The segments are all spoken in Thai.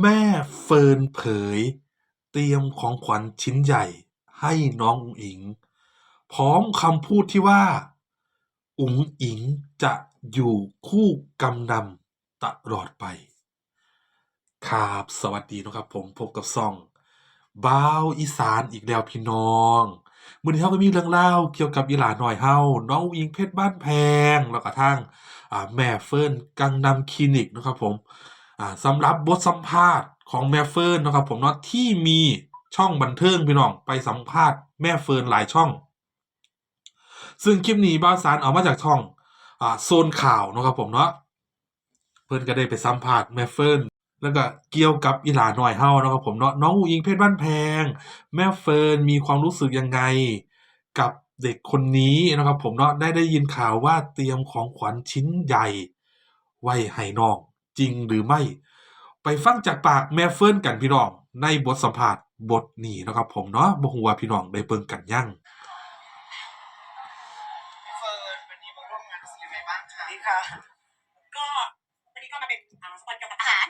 แม่เฟิร์นเผย เตรียมของขวัญชิ้นใหญ่ให้น้องอุ๋งอิงพร้อมคำพูดที่ว่า อุ๋งอิงจะอยู่คู่กำนำตลอดไป ครับสวัสดีนะครับผมพบกับซ่องบ้าวอีสานอีกแล้วพี่น้องมือนี้เราก็มีเรื่องเล่าเกี่ยวกับอีหลาน้อยเฮาน้องอุ๋งอิงเพชรบ้านแพงแล้วก็ทางอ่าแม่เฟิร์นกังนำคลินิกนะครับผม สำหรับบทสัมภาษณ์ของแม่เฟิร์นนะครับผมเนาะที่มีช่องบันเทิงพี่น้องไปสัมภาษณ์แม่เฟิร์นหลายช่อง ซึ่งคลิปนี้บ้าสารเอามาจากช่องอโซนข่าวนะครับผมเนาะเพิ่นก็ได้ไปสัมภาษณ์แม่เฟิร์นแล้วก็เกี่ยวกับอีหลาน้อยเฮานะครับผมเนาะน้องอุ๋งอิงเพชรบ้านแพง แม่เฟิร์นมีความรู้สึกยังไงกับเด็กคนนี้นะครับผมเนาะได้ได้ยินข่าวว่าเตรียมของขวัญชิ้นใหญ่ ไว้ให้น้อง จริงหรือไม่ ไปฟังจากปากแม่เฟิร์นกันพี่น้อง ในบทสัมภาษณ์บทนี้นะครับผมเนาะบ่ฮู้ว่าพี่น้องได้เบิ่งกันยังเฟิร์นวันนี้มาร่วมงานรู้สึกยังไงบ้างคะนี่ค่ะ ก็วันนี้ก็มาเป็นอ่าสปอนเกี่ยวกับอาหาร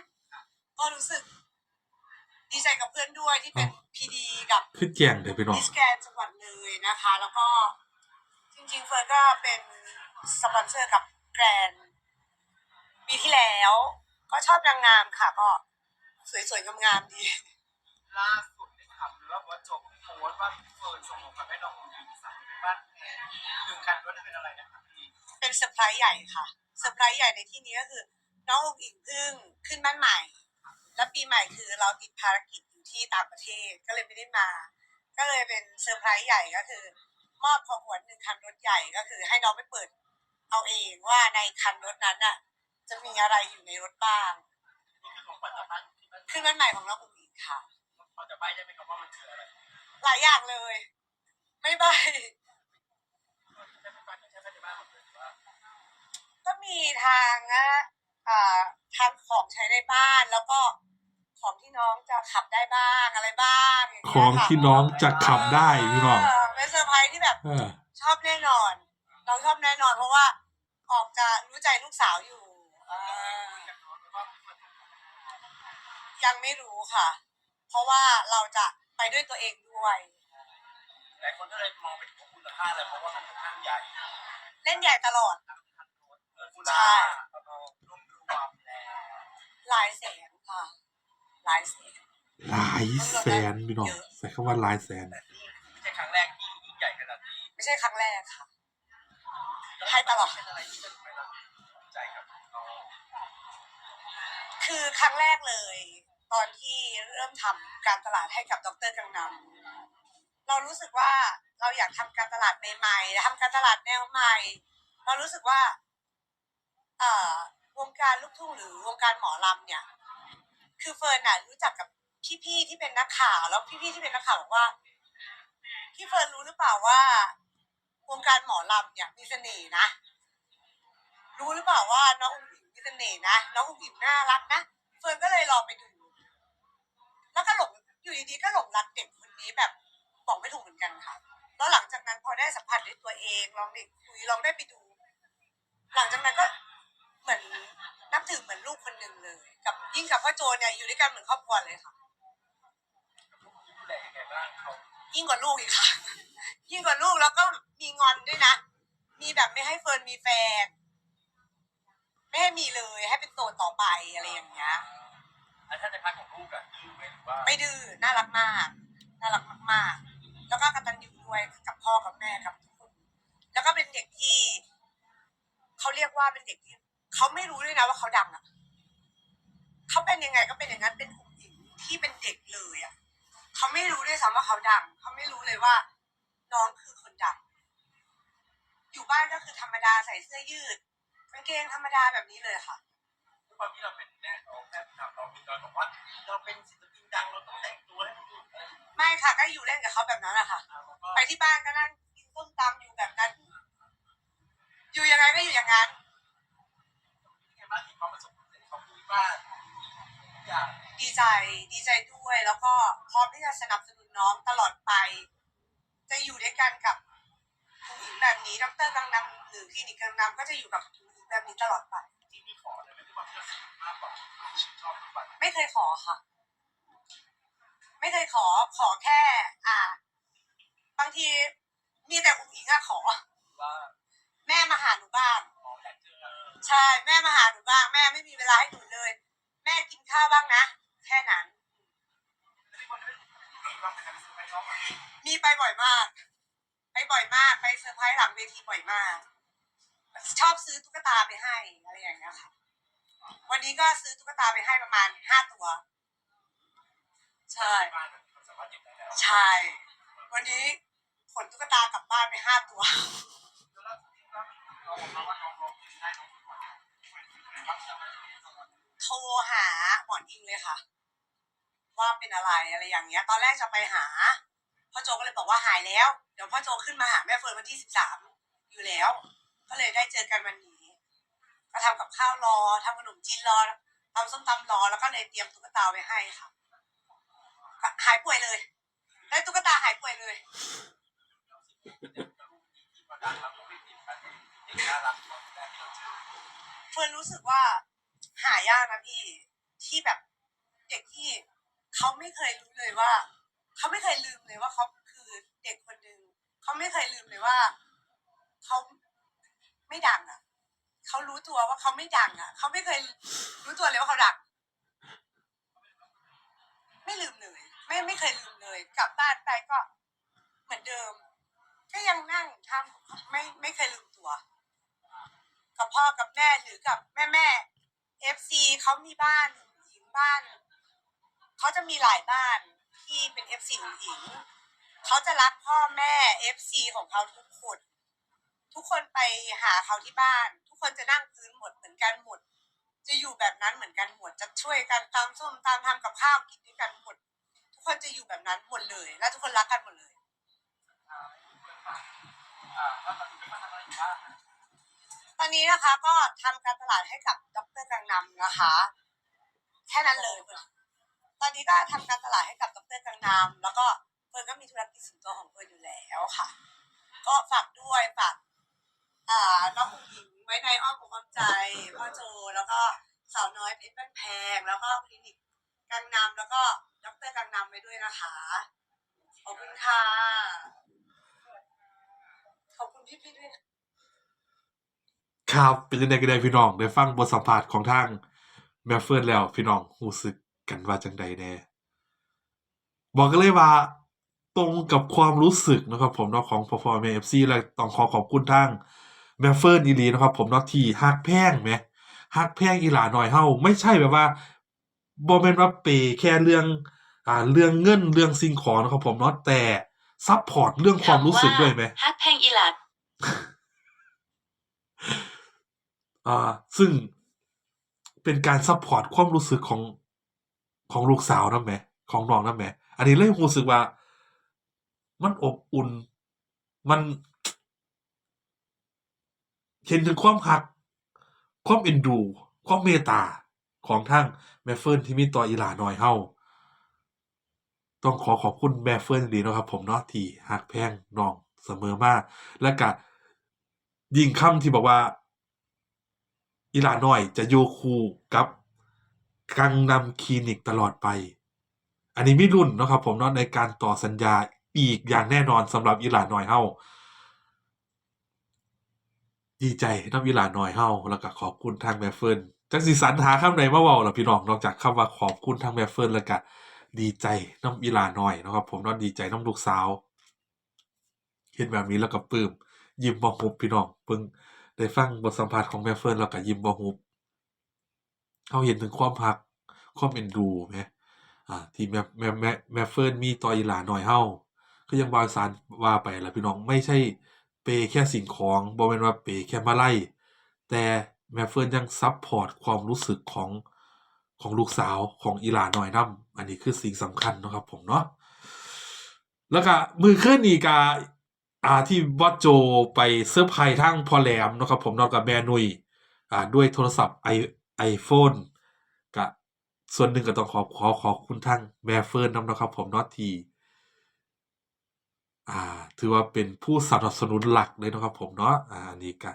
ก็รู้สึก ดีใจกับเพื่อนด้วยที่เป็นพีดีกับ คือแจ้งเด้อพี่น้อง มิสแกรนด์จังหวัดเลยนะคะ แล้วก็จริงๆเฟิร์นก็เป็นสปอนเซอร์กับแกรนด์ ปีที่แล้ว ก็ชอบนางงามค่ะก็สวยๆงามๆดี ล่าสุดได้ทำหรือว่าว่าจบโพสต์ว่าพี่เฟิร์นส่งของขวัญให้น้องอุ๋งอิงสั่งไปบ้านแพงหนึ่งคันรถเป็นอะไรนะครับพี่เป็นเซอร์ไพรส์ใหญ่ค่ะเซอร์ไพรส์ใหญ่ในที่นี้ก็คือ น้องอุ๋งอิงเพิ่งขึ้นบ้านใหม่ แล้วปีใหม่คือเราติดภารกิจอยู่ที่ต่างประเทศก็เลยไม่ได้มา ก็เลยเป็นเซอร์ไพรส์ใหญ่ก็คือ มอบของขวัญหนึ่งคันรถใหญ่ก็คือ ให้น้องไปเปิด เอาเองว่าในคันรถนั้นน่ะ จะมีอะไรอยู่ในรถบ้าง นี่คือของขวัญจากบ้านที่บ้านขึ้นบ้านใหม่ของน้องอุ๋งอิงค่ะ พอจะใบได้ไหมครับว่ามันคืออะไรหลายอย่างเลย ไม่ใบใช้ไฟฟ้าที่ใช้ภายในบ้านหมดเลยหรือว่าก็มีทางนะอ่าทางของใช้ในบ้านแล้วก็ของที่น้องจะขับได้บ้างอะไรบ้างย่าขเยองค่ะที่น้องจะขับได้พี่น้อง เเป็นเซอร์ไพรส์ที่แบบ เออ ชอบแน่นอน เราชอบแน่นอนเพราะว่าออกจะรู้ใจลูกสาวอยู่ อ่าอยากรู้ไหมว่าพี่เฟิร์นยังไม่รู้ค่ะ เพราะว่าเราจะไปด้วยตัวเองด้วย หลายคนก็เลยมองไปถึงมูลค่าเลยเพราะว่ามันค่อนข้างใหญ่เล่นใหญ่ตลอด เออมูลค่าเรารวมรวมแล้วหลายแสนค่ะ หลายแสนหลายแสนพี่น้องใส่คำว่าหลายแสน แต่นี่ไม่ใช่ครั้งแรกที่ยิ่งใหญ่ขนาดนี้ไม่ใช่ครั้งแรกค่ะ ให้ตลอด เป็นอะไรที่จะ คือครั้งแรกเลย ตอนที่เริ่มทำการตลาดให้กับดรกังนำเรารู้สึกว่าเราอยากทำการตลาดใหม่ๆทำการตลาดแนวใหม่ เรารู้สึกว่า เอ่อวงการลูกทุ่งหรือวงการหมอลำเนี่ย คือเฟิร์นน่ะรู้จักกับพี่ๆที่เป็นนักข่าว แล้วพี่ๆที่เป็นนักข่าวบอกว่าพี่เฟิร์นรู้หรือเปล่าว่าวงการหมอลำเนี่ยมีเสน่ห์นะ รู้หรือเปล่าว่าน้องอุ๋ง เสน่ห์นะน้องอุ๋งอิ๋งน่ารักนะเฟิร์นก็เลยลองไปดู แล้วก็หลงอยู่ดีๆก็หลงรักเด็กคนนี้แบบบอกไม่ถูกเหมือนกันค่ะ แล้วหลังจากนั้นพอได้สัมผัสด้วยตัวเองลองได้คุยลองได้ไปดู หลังจากนั้นก็เหมือนนับถือเหมือนลูกคนหนึ่งเลย กับยิ่งกับพ่อโจเนี่ยอยู่ด้วยกันเหมือนครอบครัวเลยค่ะดูแลยังไงบ้างเขายิ่งกว่าลูกอีกค่ะ ยิ่งกว่าลูกแล้วก็มีงอนด้วยนะ มีแบบไม่ให้เฟิร์นมีแฟน ไม่ให้มีเลยให้เป็นโสดต่อไปอะไรอย่างเงี้ยอันถ้าในพาร์ทของลูกอะดื้อไหมหรือว่าไม่ดื้อน่ารักมากน่ารักมากๆ แล้วก็กตัญญูด้วยกับพ่อกับแม่กับทุกคนแล้วก็เป็นเด็กที่เขาเรียกว่าเป็นเด็กที่เขาไม่รู้ด้วยนะว่าเขาดังอะเขาเป็นยังไงก็เป็นอย่างนั้นเป็นผู้หญิงที่เป็นเด็กเลยอะเขาไม่รู้ด้วยซ้ำว่าเขาดังเขาไม่รู้เลยว่าน้องคือคนดังอยู่บ้านก็คือธรรมดาใส่เสื้อยืดกางเกงธรรมดาแบบนี้เลยค่ะ ด้วยความที่เราเป็นแม่เราแม่ทำเรามีการบอกว่า เราเป็นศิลปินดังเราต้องแต่งตัวให้มันดูอะไรอย่างเงี้ยไม่ค่ะก็อยู่เล่นกับเขาแบบนั้นแหละค่ะ แล้วก็ไปที่บ้านก็นั่งกินส้มตำอยู่แบบนั้น อยู่ยังไงก็อยู่อย่างนั้น ยังไงบ้างที่ความประสบความสำเร็จของที่บ้านทุกอย่างดีใจดีใจด้วยแล้วก็พร้อมที่จะสนับสนุนน้องตลอดไป จะอยู่ด้วยกันกับผู้หญิงแบบนี้ดรกังนำหรือคลินิกกังนำก็จะอยู่กับผู้หญิง แบบนี้ตลอดไป ที่มีขอเนี่ยไม่ได้ความที่เราสนิทมมากกว่าที่ชื่นชอบทุกวันไม่เคยขอค่ะ ไม่เคยขอขอแค่ อ่า บางทีมีแต่อุ้งอิงอะขอ ว่าแม่มาหาหนูบ้าง ขออยากเจอใช่แม่มาหาหนูบ้าง แม่ไม่มีเวลาให้หนูเลย แม่กินข้าวบ้างนะ แค่นั้น แล้วที่คนได้มีความเป็นการซื้อไปน้องอะมีไปบ่อยมาก ไปบ่อยมาก ไปเซอร์ไพรส์หลังเวทีบ่อยมาก ชอบซื้อตุ๊กตาไปให้อะไรอย่างเงี้ยค่ะ วันนี้ก็ซื้อตุ๊กตาไปให้ประมาณห้าตัว ใช่บ้านมันสามารถเก็บได้แล้วใช่ วันนี้ขนตุ๊กตากลับบ้านไปห้าตัวแล้วล่าสุดที่ว่าเราบอกมาว่าน้องร้องเพลงได้น้องทุกวันมักจะไม่ได้ตลอดโทรหาหมอนอิงเลยค่ะ ว่าเป็นอะไรอะไรอย่างเงี้ย ตอนแรกจะไปหาพ่อโจก็เลยบอกว่าหายแล้ว เดี๋ยวพ่อโจขึ้นมาหาแม่เฟิร์นวันที่สิบสามอยู่แล้ว ก็เลยได้เจอกันวันนี้ก็ทำกับข้าวรอทำขนมจีนรอทำส้มตำรอแล้วก็เลยเตรียมตุ๊กตาไว้ให้ค่ะหายป่วยเลย ได้ตุ๊กตาหายป่วยเลยเด็กน่อนแรกที่เราเจอเฟิร์นรู้สึกว่าหายากนะพี่ที่แบบเด็กที่เขาไม่เคยรู้เลยว่าเขาไม่เคยลืมเลยว่าเขาคือเด็กคนหนึ่งเขาไม่เคยลืมเลยว่าเขา ไม่ดังอะเขารู้ตัวว่าเขาไม่ดังอะเขาไม่เคยรู้ตัวเลยว่าเขาดังไม่ลืมเลยไม่ไม่เคยลืมเลย กลับบ้านไปก็เหมือนเดิม ก็ยังนั่งทำไม่ไม่เคยลืมตัว กับพ่อกับแม่หรือกับแม่แม่เอฟซีเขามีบ้านหญิงบ้านเขาจะมีหลายบ้านที่เป็นเอฟซีหญิงเขาจะรักพ่อแม่เอฟซีของเขาทุกคน ทุกคนไปหาเขาที่บ้าน ทุกคนจะนั่งพื้นหมดเหมือนกันหมด จะอยู่แบบนั้นเหมือนกันหมดจะช่วยกันตามส้มตามทำกับข้าวกินด้วยกันหมด ทุกคนจะอยู่แบบนั้นหมดเลย และทุกคนรักกันหมดเลยอ่าแล้วตอนนี้เป็นมาทำอะไรอยู่บ้างตอนนี้นะคะก็ทำการตลาดให้กับดรกังนำนะคะ แค่นั้นเลยเฟิร์นตอนนี้ก็ทำการตลาดให้กับดรกังนำแล้วก็เฟิร์นก็มีธุรกิจส่วนตัวของเฟิร์นอยู่แล้วค่ะ ก็ฝากด้วยฝาก อ่าน้องผู้หญิงไว้ในอ้อมอกอ้อมใจพ่อโจแล้วก็สาวน้อยเพชรบ้านแพง แล้วก็คลินิกกังนำแล้วก็ดรกังนำไว้ด้วยนะคะ ขอบคุณค่ะ ขอบคุณพี่ๆด้วยนะ ครับเป็นยังไงกันได้พี่น้องได้ฟังบทสัมภาษณ์ของทางแม่เฟิร์นแล้วพี่น้องรู้สึกกันว่าจังใดแน่บอกกันเลยว่าตรงกับความรู้สึกนะครับผมเนาะของพอฟอร์แมเอฟซีและต้องขอขอบคุณทาง แม่เฟิร์นอีหลีนะครับ ผมเนาะที่ฮักแพงไหมฮักแพงอีหลาหน่อยเฮาไม่ใช่แบบว่าบ่แม่นว่าเปย์แค่เรื่องอ่าเรื่องเงินเรื่องสิ่งของนะครับผมเนาะแต่ซัพพอร์ตเรื่องความรู้สึกด้วยไหมฮักแพงอีหลัดอ่า ซึ่งเป็นการซัพพอร์ตความรู้สึกของของลูกสาวนั่นไหมของน้องนั่นไหมอันนี้เลยรู้สึกว่า มันอบอุ่น มัน เห็นถึงความหัก ความเอ็นดู ความเมตตาของทั้งแม่เฟิร์นที่มีต่ออีหลาน้อยเฮาต้องขอขอบคุณแม่เฟิร์นดีนะครับ ผมเนาะที่หักแพงน้องเสมอมาและก็ยิ่งคำที่บอกว่า อีหลาน้อยจะอยู่คู่กับกังนำคลินิกตลอดไป อันนี้มีรุ่นนะครับ ผมเนาะในการต่อสัญญาอีกอย่างแน่นอนสำหรับอีหลาน้อยเฮา ดีใจน้ำอีหลาน้อยเฮาแล้วก็ขอบคุณทางแม่เฟิร์นจักสิสรรหาคำใดมาเว้าล่ะพี่น้องนอกจากคำว่าขอบคุณทางแม่เฟิร์นแล้วก็ดีใจน้ำอีหลาน้อยนะครับ ผมเนาะดีใจน้ำลูกสาวเห็นแบบนี้แล้วก็ปลื้มยิ้มบ่หุบพี่น้องเพิ่งได้ฟังบทสัมภาษณ์ของแม่เฟิร์นแล้วก็ยิ้มบ่หุบเขาเห็นถึงความรักความเอ็นดูแหมอ่าที่แม่แม่แม่แม่เฟิร์นมีต่ออีหลาน้อยเฮาคือยังบาวสารว่าไปล่ะพี่น้องไม่ใช่ เปแค่สิ่งของบ่แม่นว่าเปแค่มาไลัยแต่แม่เฟิร์นยังซัปพอร์ตความรู้สึกของของลูกสาวของอีหลาน้อยนํอันนี้คือสิ่งสำคัญนะครับผมเนาะแล้วก็มือเคลื่อนนีกาอ่าที่บอสโจไปเซอร์ไพรส์ทั้งพอแหลมนะครับผมนอกกับแม่นุยอ่าด้วยโทรศัพท์ไอไอโฟนกับส่วนหนึ่งก็ต้องขอขอขอบคุณทั้งแม่เฟิร์นนำนะครับผมเนาะที่ อ่า ถือว่าเป็นผู้สนับสนุนหลักเลยนะครับผมเนาะอ่านนี้ก็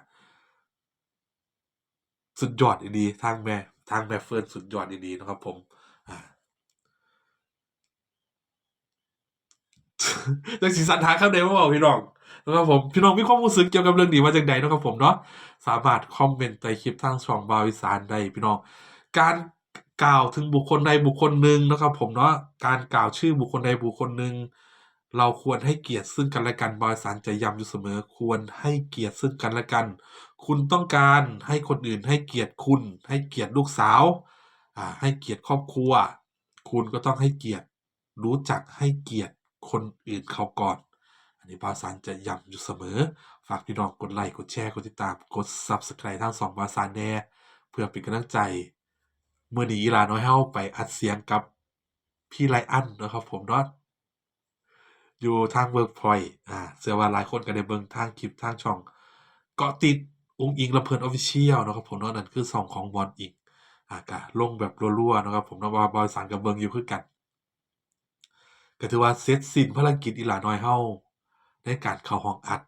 สุดยอดดีทางแม่ทางแม่เฟิร์นสุดยอดดีนะครับผมอ่าจังสีสันหาข้างในมาบอกพี่น้องนะครับผมพี่น้องมีความรู้สึกเกี่ยวกับเรื่องนี้มาจากไหนนะครับผมเนาะสามารถคอมเมนต์ใต้คลิปทางช่องบาวิสานได้พี่น้อง การกล่าวถึงบุคคลใดบุคคลหนึ่งนะครับ ผมเนาะการกล่าวชื่อบุคคลใดบุคคลหนึ่ง เราควรให้เกียรติซึ่งกันและกันบริสารจะย้ำอยู่เสมอ ควรให้เกียรติซึ่งกันและกัน คุณต้องการให้คนอื่นให้เกียรติคุณ ให้เกียรติลูกสาวให้เกียรติครอบครัว คุณก็ต้องให้เกียรติ รู้จักให้เกียรติคนอื่นเขาก่อน อันนี้บาสารจะย้ำอยู่เสมอ ฝากพี่น้องกดไลค์กดแชร์กดติดตามกด Subscribe ทั้งสองบาสารแน่เพื่อเป็นกำลังใจเมื่อนี้ลาน้อยเฮาไปอัดเสียงกับพี่ไลอันนะครับผมเนาะ อยู่ทางเวิร์กพอยต์อ่าเชื่อว่าหลายคนก็ได้เบิ่งทางคลิปทางช่อง เกาะติดอุ้งอิงลำเพลินออฟฟิเชียลนะครับผมเนาะนั่นคือสองของบอลอิงอ่ากะลงแบบรัวๆนะครับผมเนาะว่าบอยสารกับเบิงอยู่คือกัน ก็ถือว่าเสร็จสิ้นภารกิจอีหลาน้อยเฮาในการเข้าห้องอัด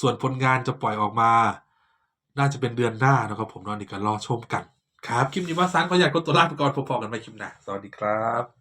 ส่วนผลงานจะปล่อยออกมา น่าจะเป็นเดือนหน้านะครับผมเนาะนี่ก็รอชมกัน ครับ คลิปนี้ว่าสารขออยากกดตัวลาไปก่อนพบๆกันใหม่คลิปหน้าสวัสดีครับ